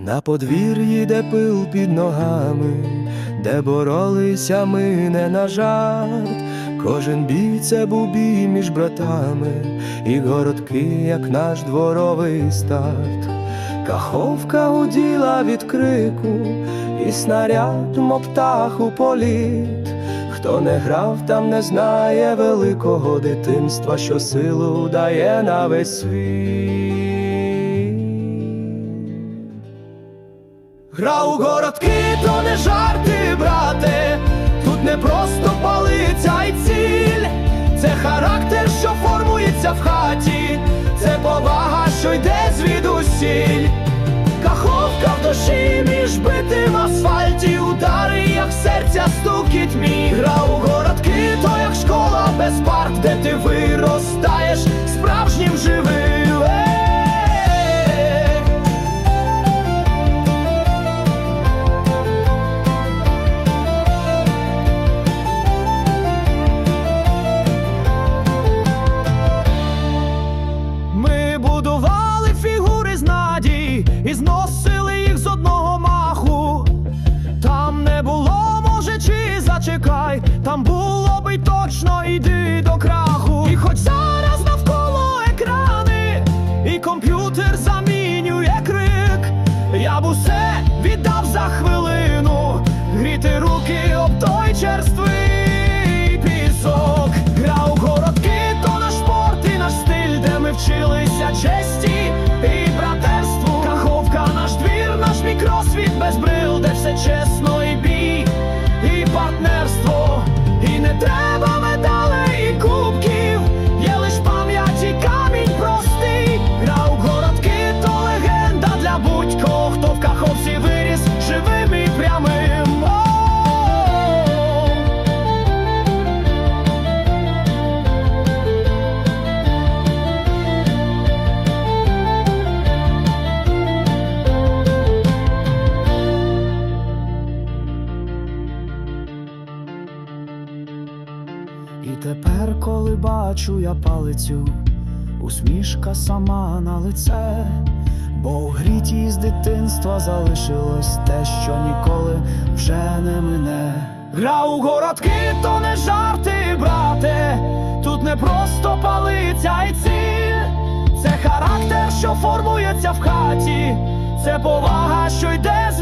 На подвір'ї, де пил під ногами, де боролися ми не на жарт, кожен бій це був бій між братами, і городки, як наш дворовий старт. Каховка уділа від крику, і снаряд мов політ. Хто не грав, там не знає великого дитинства, що силу дає на весь світ. Гра у городки, то не жарти, брате, тут не просто палиця й ціль, комп'ютер замінює крик, я б усе віддав за хвилину, гріти руки об той черствий І тепер, коли бачу я палицю, усмішка сама на лице, бо у гріті з дитинства залишилось те, що ніколи вже не мине. Гра у городки, то не жарти, брате, тут не просто палиця й ціль, це характер, що формується в хаті, це повага, що йде